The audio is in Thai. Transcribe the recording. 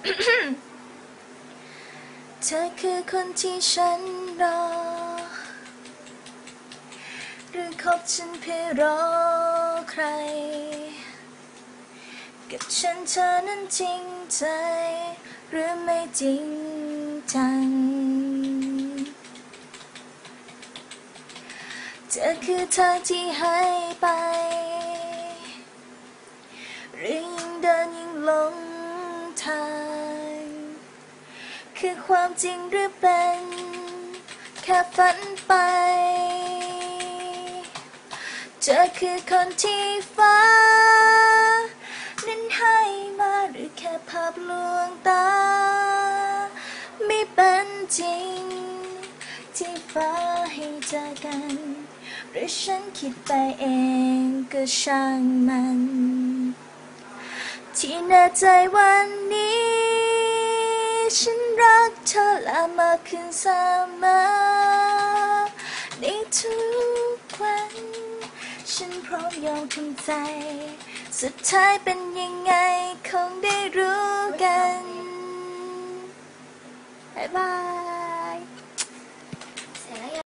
เธอคือคนที่ฉันรอ หรือคบฉันเพื่อรอใคร กับฉันเธอนั้นจริงใจ หรือไม่จริงจังเธอคือเธอที่ให้ไป หรือยิ่งเดินยิ่งหลง ทางคือความจริงหรือเป็น แค่ฝันไปเธอคือคนที่ฟ้า นั้นให้มาหรือแค่ภาพลวงตา ไม่เป็นจริง ที่ฟ้าให้เจอกัน หรือฉันคิดไปเองก็ช่างมัน ที่แน่ใจวันนี้ ฉันรักเธอและมากขึ้นเสมอในทุกวัน ฉันพร้อมยอมทำใจ สุดท้ายเป็นยังไงคงได้รู้กัน บ๊ายบาย